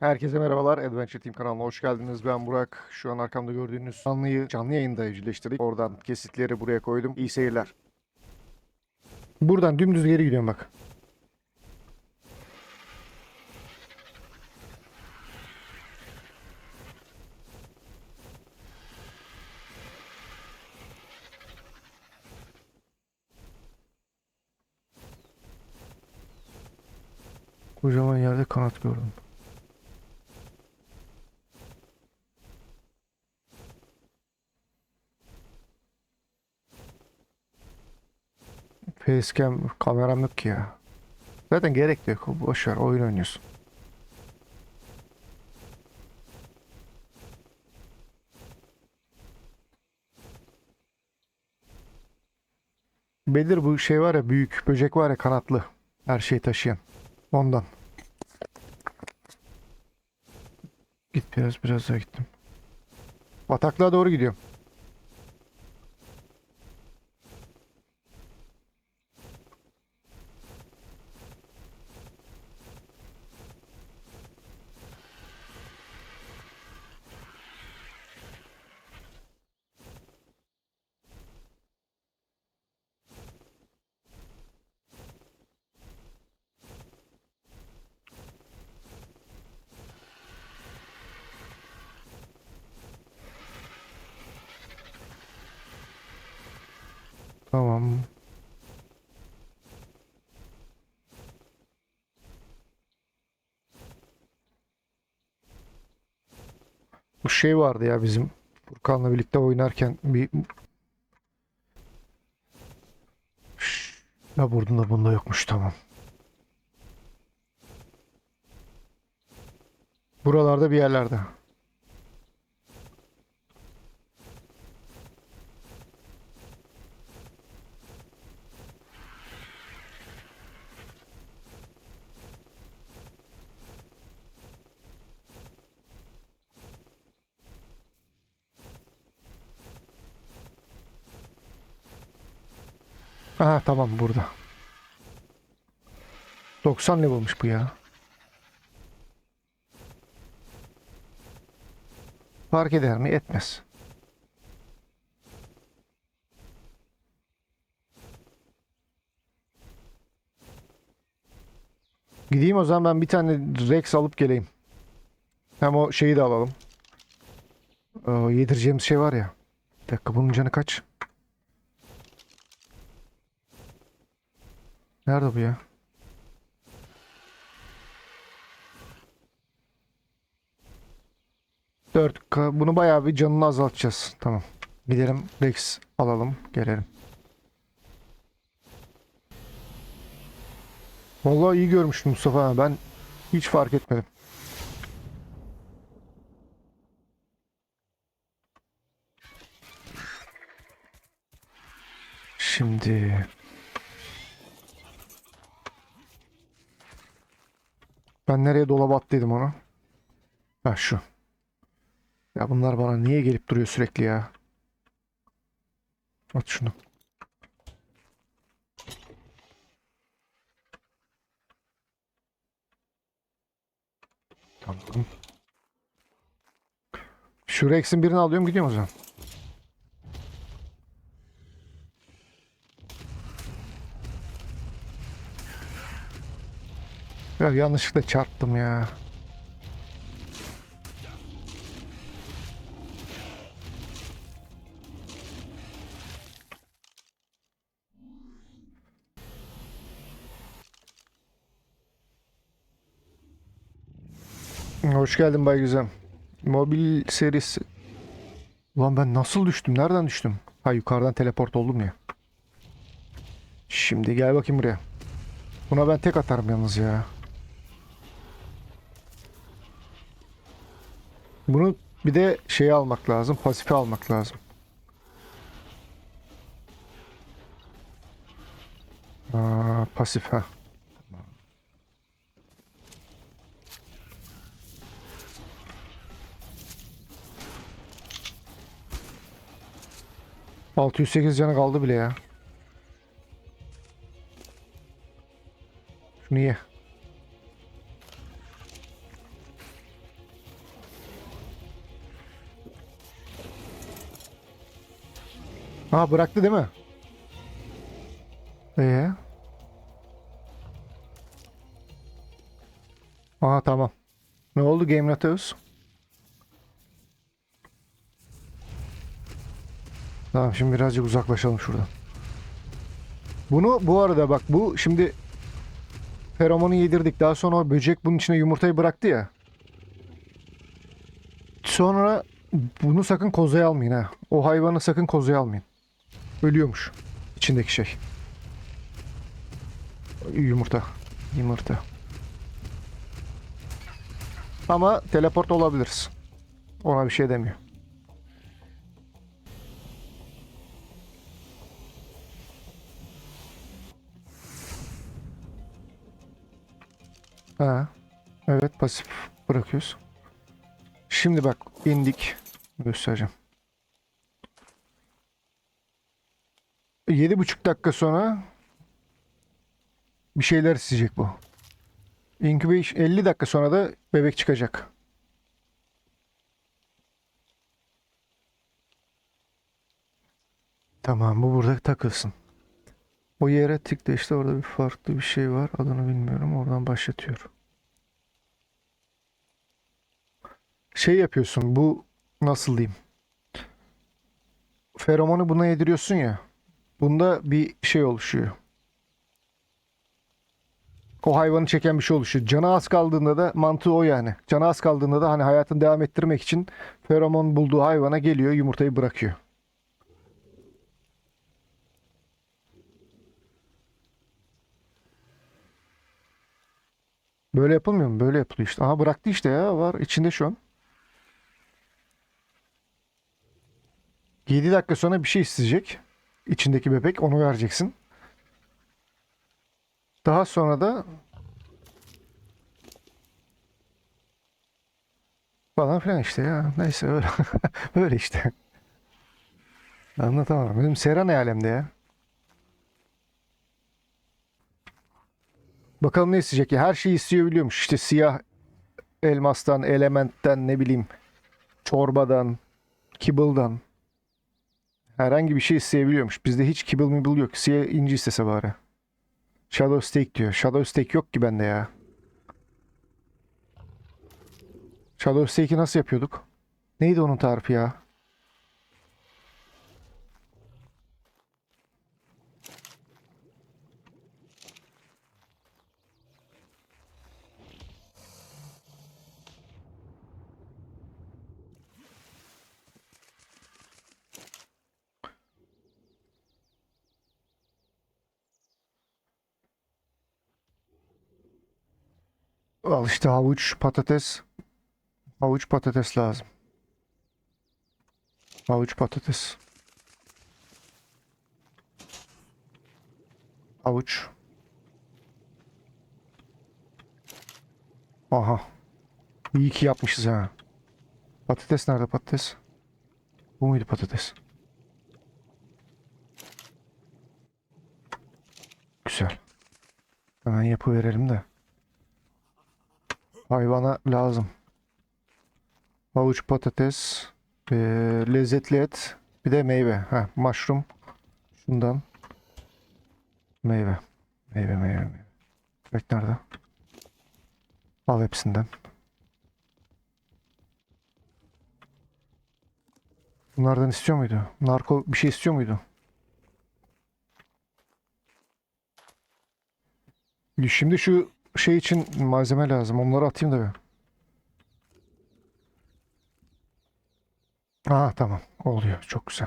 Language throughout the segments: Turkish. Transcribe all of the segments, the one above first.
Herkese merhabalar. Adventure Team kanalına hoş geldiniz. Ben Burak. Şu an arkamda gördüğünüz canlıyı canlı yayında evcilleştirdik. Oradan kesitleri buraya koydum. İyi seyirler. Buradan dümdüz geri gidiyorum bak. Kocaman yerde kanat gördüm. Facecam kameram yok ki ya. Zaten gerek de yok. Boş ver oyun oynuyorsun. Belir bu şey var ya büyük böcek var ya kanatlı. Her şeyi taşıyan. Ondan. Git biraz biraz daha gittim. Bataklığa doğru gidiyorum. Tamam. Bu şey vardı ya bizim Furkan'la birlikte oynarken bir ya burnunda bunda yokmuş tamam. Buralarda bir yerlerde. Aha tamam burada. 90 level'mış bu ya. Fark eder mi? Etmez. Gideyim o zaman ben bir tane Rex alıp geleyim. Hem o şeyi de alalım. Ee, yedireceğimiz şey var ya. Bir dakika bunun canı kaç? Nerede bu ya? Dört. Bunu bayağı bir canını azaltacağız. Tamam. Gidelim Rex alalım. Gelelim. Vallahi iyi görmüş Mustafa. Ben hiç fark etmedim. Şimdi Ben nereye dolaba attıydım onu? Ha şu. Ya bunlar bana niye gelip duruyor sürekli ya? At şunu. Tamam. Şu Rex'in birini alıyorum gidiyorum o zaman. Ya yanlışlıkla çarptım ya. Hoş geldin Bay Güzem. Mobil serisi. Ulan ben nasıl düştüm? Nereden düştüm? Ha yukarıdan teleport oldum ya. Şimdi gel bakayım buraya. Buna ben tek atarım yalnız ya. Bunu bir de şeyi almak lazım. Pasifi almak lazım. Aa, pasif ha. Altı yüz sekiz canı kaldı bile ya. Şunu Ha bıraktı değil mi? Ee? Aha tamam. Ne oldu Game Nateus? Tamam şimdi birazcık uzaklaşalım şuradan. Bunu bu arada bak bu şimdi feromonu yedirdik. Daha sonra o böcek bunun içine yumurtayı bıraktı ya. Sonra bunu sakın kozaya almayın ha. O hayvanı sakın kozaya almayın. Ölüyormuş. içindeki şey. Yumurta. Yumurta. Ama teleport olabiliriz. Ona bir şey demiyor. Ha. Evet pasif bırakıyoruz. Şimdi bak indik. Göstereceğim. Yedi buçuk dakika sonra bir şeyler isteyecek bu. Incubation 50 dakika sonra da bebek çıkacak. Tamam bu burada takılsın. O yere tıkla işte orada bir farklı bir şey var. Adını bilmiyorum. Oradan başlatıyor. Şey yapıyorsun. Bu nasıl diyeyim? Feromonu buna yediriyorsun ya. Bunda bir şey oluşuyor. O hayvanı çeken bir şey oluşuyor. Canı az kaldığında da mantığı o yani. Canı az kaldığında da hani hayatını devam ettirmek için feromon bulduğu hayvana geliyor yumurtayı bırakıyor. Böyle yapılmıyor mu? Böyle yapılıyor işte. Aha bıraktı işte ya. Var içinde şu an. 7 dakika sonra bir şey isteyecek. İçindeki bebek. Onu vereceksin. Daha sonra da falan filan işte ya. Neyse öyle. Böyle işte. Anlatamam. Bizim Sera ne alemde ya? Bakalım ne isteyecek ya. Her şeyi istiyor biliyormuş. İşte siyah elmastan, elementten ne bileyim çorbadan, kibble'dan herhangi bir şey isteyebiliyormuş. Bizde hiç kibble mibble yok. Siyah inci istese bari. Shadow Steak diyor. Shadow Steak yok ki bende ya. Shadow Steak'i nasıl yapıyorduk? Neydi onun tarifi ya? Al işte havuç, patates. Havuç patates lazım. Havuç patates. Havuç. Aha. İyi ki yapmışız ha. Patates nerede patates? Bu muydu patates? Güzel. Hemen yapıverelim de. Hayvana lazım. Havuç patates, eee, lezzetli et, bir de meyve. Ha, mushroom. Şundan. Meyve. Meyve, meyve, meyve. Bek nerede? Al hepsinden. Bunlardan istiyor muydu? Narko bir şey istiyor muydu? Şimdi şu şey için malzeme lazım. Onları atayım da bir. Aa tamam. Oluyor. Çok güzel.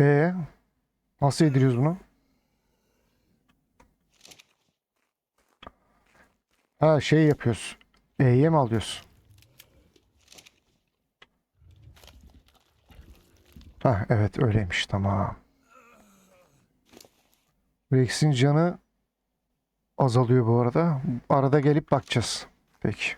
Ee, nasıl yediriyoruz bunu? Ha şey yapıyoruz. E'ye mi alıyoruz? Ha evet öyleymiş tamam. Rex'in canı azalıyor bu arada. Arada gelip bakacağız. Peki.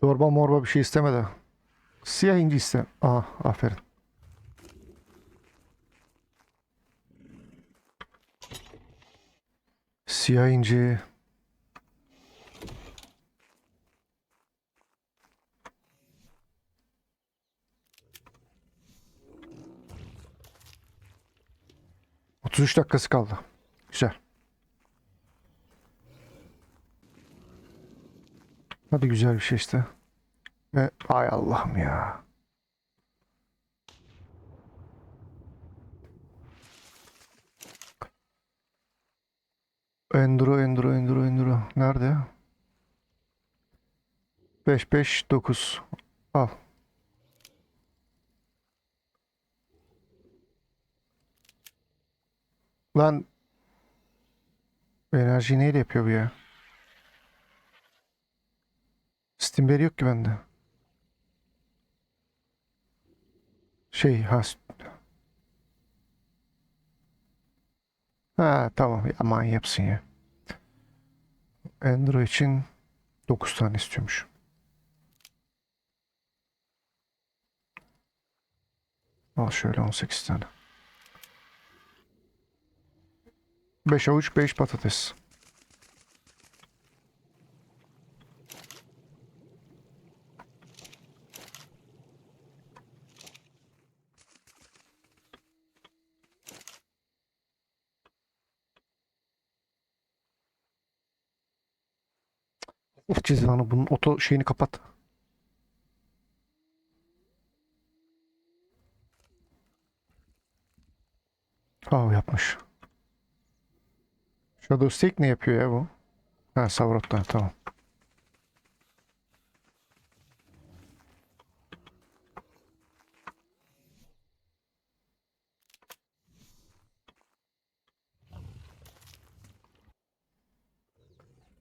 Çorba morba bir şey istemedi. Siyah inci iste. Aha aferin. Siyah inci. Otuz üç dakikası kaldı. Güzel. Hadi güzel bir şey işte. Ve ay Allah'ım ya. Enduro, Enduro, Enduro, Enduro. Nerede ya? 5, 5, 9. Al. Lan enerji neyle yapıyor bu ya? Steamberry yok ki bende. Şey ha. Ha tamam aman yapsın ya. Android için 9 tane istiyormuş. Al şöyle 18 tane. 5 avuç 5 patates. Of cezanı bunun oto şeyini kapat. Aa yapmış. Shadow Stake ne yapıyor ya bu? Ha Savrot'tan tamam.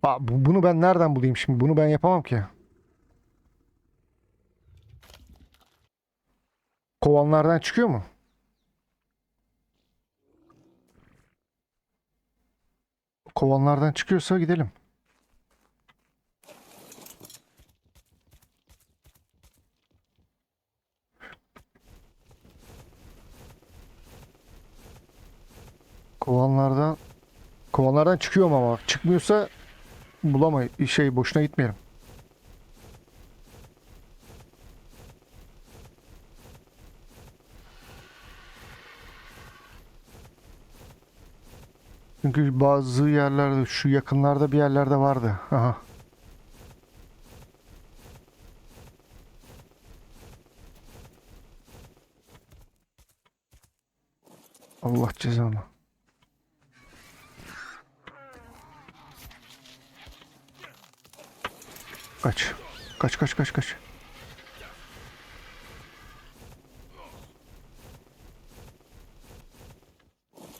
Aa, bu- bunu ben nereden bulayım şimdi? Bunu ben yapamam ki. Kovanlardan çıkıyor mu? Kovanlardan çıkıyorsa gidelim. Kovanlardan Kovanlardan çıkıyorum ama çıkmıyorsa bulamay şey boşuna gitmeyelim. Çünkü bazı yerlerde şu yakınlarda bir yerlerde vardı. Aha. Allah cezanı. Kaç. Kaç kaç kaç kaç.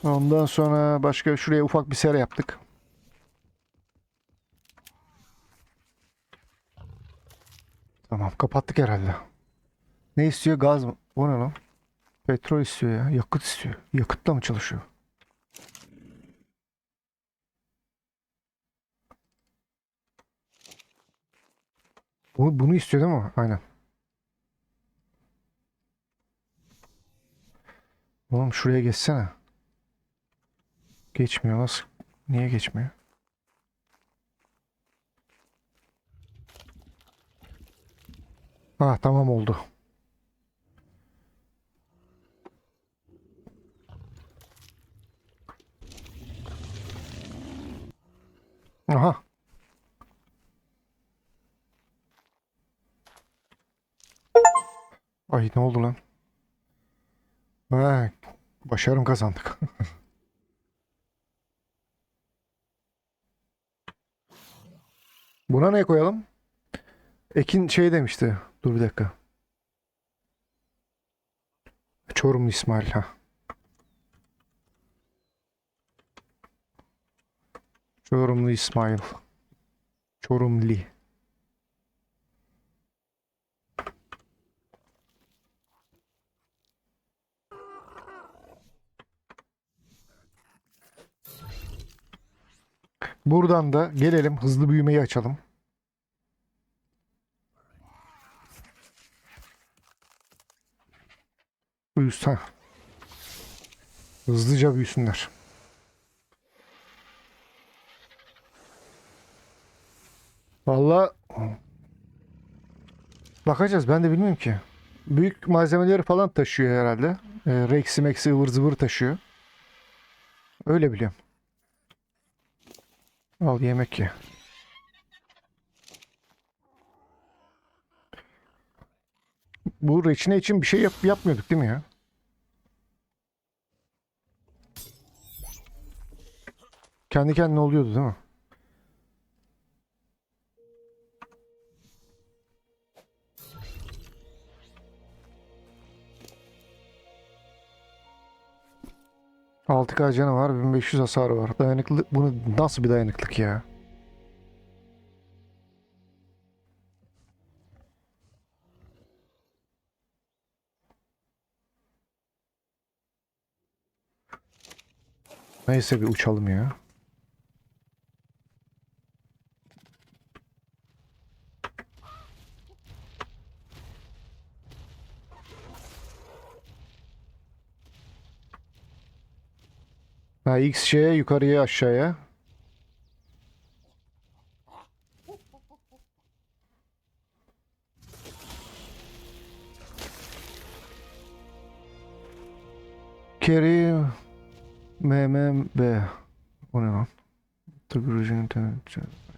Ondan sonra başka şuraya ufak bir sera yaptık. Tamam kapattık herhalde. Ne istiyor? Gaz mı? O ne lan? Petrol istiyor ya. Yakıt istiyor. Yakıtla mı çalışıyor? Bunu, bunu istiyor değil mi? Aynen. Oğlum şuraya geçsene. Geçmiyor nasıl? Niye geçmiyor? Ha tamam oldu. Aha. Ay ne oldu lan? Ha, başarım kazandık. Buna ne koyalım? Ekin şey demişti. Dur bir dakika. Çorumlu İsmail ha. Çorumlu İsmail. Çorumli. Buradan da gelelim hızlı büyümeyi açalım. Büyüsün. Hızlıca büyüsünler. Valla bakacağız ben de bilmiyorum ki. Büyük malzemeleri falan taşıyor herhalde. E, Rex'i Max'i ıvır zıvır taşıyor. Öyle biliyorum. Al yemek ye. Bu reçine için bir şey yap yapmıyorduk değil mi ya? Kendi kendine oluyordu değil mi? Altı k canı var, 1500 hasarı var. Dayanıklı, bunu nasıl bir dayanıklık ya? Neyse bir uçalım ya. Ha X şeye yukarıya aşağıya. Carry MMB. O ne lan? Tıkırıcı internet. Vay.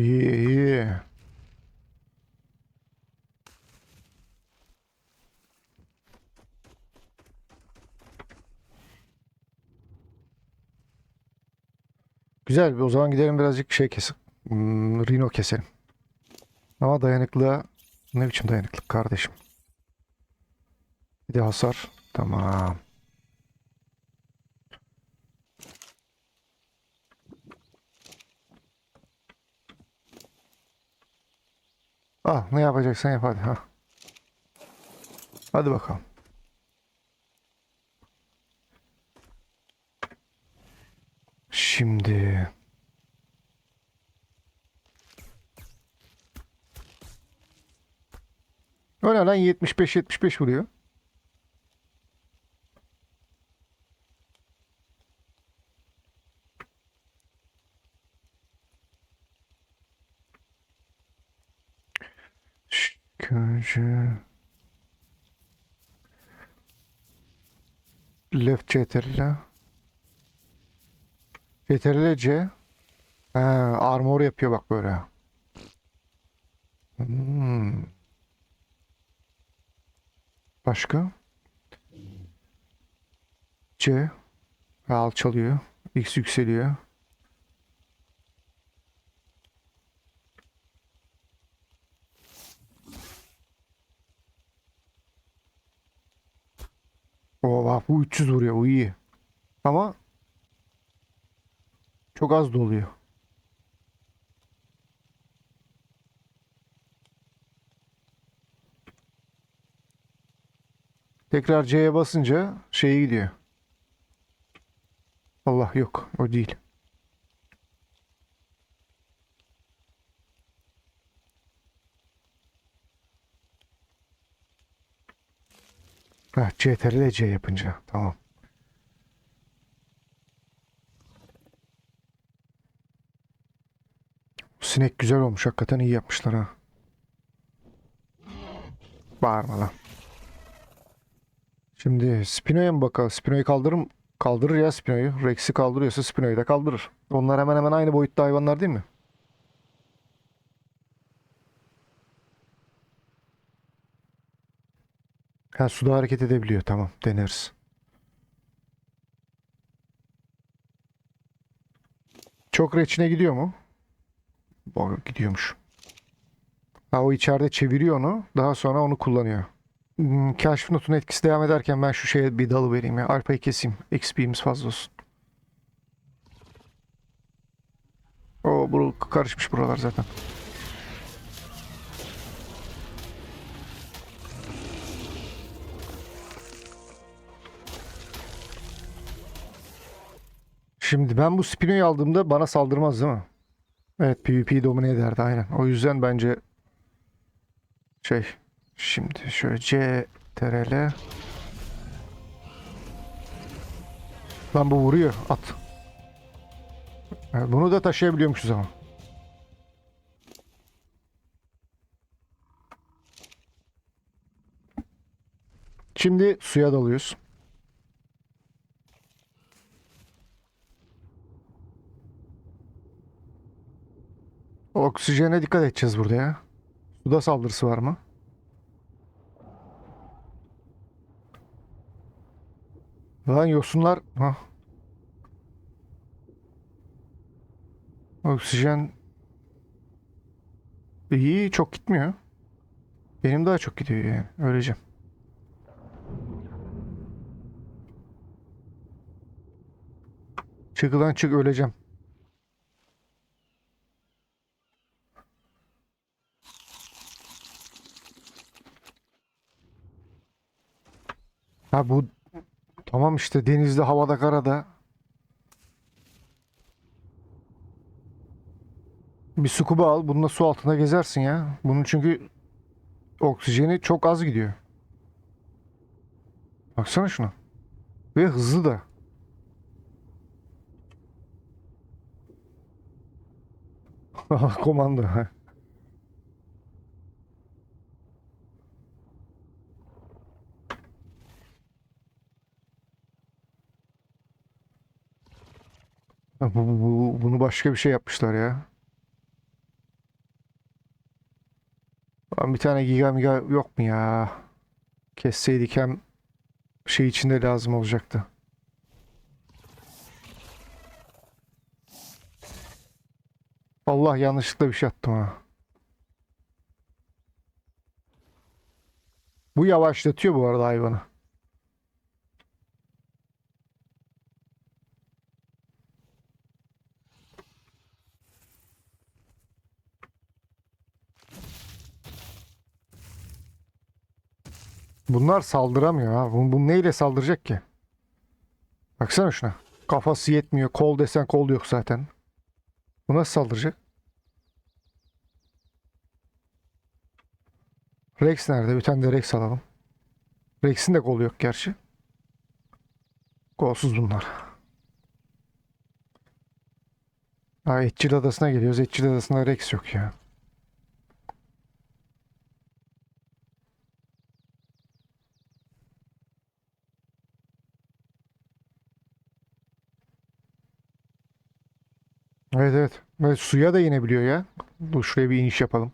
İyi iyi. Güzel. O zaman gidelim birazcık şey kesin. Hmm, Rhino keselim. Ama dayanıklığa ne biçim dayanıklık kardeşim? Bir de hasar. Tamam. Ah ne yapacaksan yap hadi. Ha. Hadi bakalım. Şimdi O ne lan 75 75 vuruyor. Şükürcü. Left CTRL. CTRL C. Armor yapıyor bak böyle. Hmm. Başka? C. Alçalıyor. X yükseliyor. Bak bu 300 vuruyor. Bu iyi. Ama çok az doluyor. Tekrar C'ye basınca şeye gidiyor. Allah yok. O değil. Heh, CTRL C yapınca. Tamam. Sinek güzel olmuş. Hakikaten iyi yapmışlar ha. Bağırma lan. Şimdi Spino'ya mı bakalım? Spino'yu kaldırır Kaldırır ya Spino'yu. Rex'i kaldırıyorsa Spino'yu da kaldırır. Onlar hemen hemen aynı boyutta hayvanlar değil mi? Ha suda hareket edebiliyor. Tamam deneriz. Çok reçine gidiyor mu? Bak gidiyormuş. Ha o içeride çeviriyor onu. Daha sonra onu kullanıyor. hmm, keşif notunun etkisi devam ederken ben şu şeye bir dalı vereyim ya. Alpa'yı keseyim. XP'miz fazla olsun. O bu karışmış buralar zaten. Şimdi ben bu Spino'yu aldığımda bana saldırmaz değil mi? Evet PvP'yi domine ederdi aynen. O yüzden bence şey şimdi şöyle C TRL Lan bu vuruyor at. Bunu da taşıyabiliyormuşuz ama. Şimdi suya dalıyoruz. Oksijene dikkat edeceğiz burada ya. Suda saldırısı var mı? Lan yosunlar... Hah. Oksijen... İyi çok gitmiyor. Benim daha çok gidiyor yani. Öleceğim. Çık lan çık öleceğim. Ha bu tamam işte denizde, havada, karada. Bir scuba al, bununla su altında gezersin ya. Bunun çünkü oksijeni çok az gidiyor. Baksana şuna. Ve hızlı da. Komando. Bu, bu- bu- bunu başka bir şey yapmışlar ya. Bir tane giga miga yok mu ya? Kesseydik hem şey içinde lazım olacaktı. Allah yanlışlıkla bir şey attım ha. Bu yavaşlatıyor bu arada hayvanı. Bunlar saldıramıyor ha. Bu, bu neyle saldıracak ki? Baksana şuna. Kafası yetmiyor. Kol desen kol yok zaten. Bu nasıl saldıracak? Rex nerede? Bir tane de Rex alalım. Rex'in de kolu yok gerçi. Kolsuz bunlar. Ha, Etçil Adası'na geliyoruz. Etçil Adası'nda Rex yok ya. Evet evet. Ve suya da inebiliyor ya. Dur şuraya bir iniş yapalım.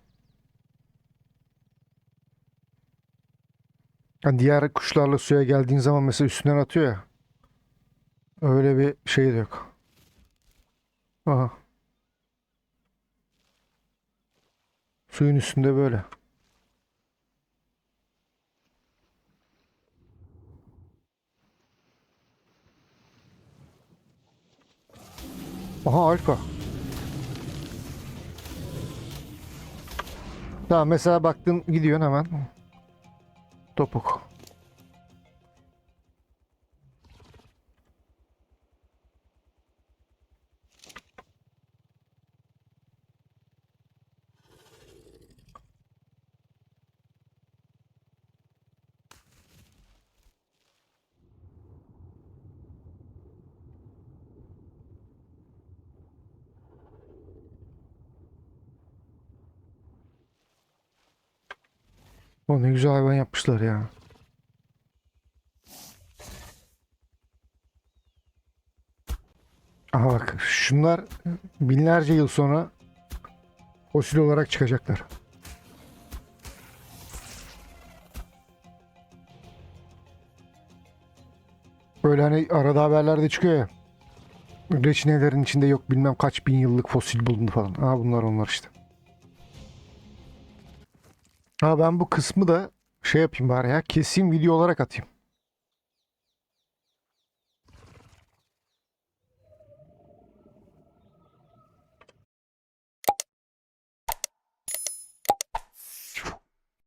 Yani diğer kuşlarla suya geldiğin zaman mesela üstünden atıyor ya. Öyle bir şey de yok. Aha. Suyun üstünde böyle. Aha alfa. Tamam mesela baktın gidiyorsun hemen. Topuk. O ne güzel hayvan yapmışlar ya. Aha bak şunlar binlerce yıl sonra fosil olarak çıkacaklar. Böyle hani arada haberlerde çıkıyor ya. Reçinelerin içinde yok bilmem kaç bin yıllık fosil bulundu falan. Aha bunlar onlar işte. Ha ben bu kısmı da şey yapayım bari ya. Keseyim video olarak atayım.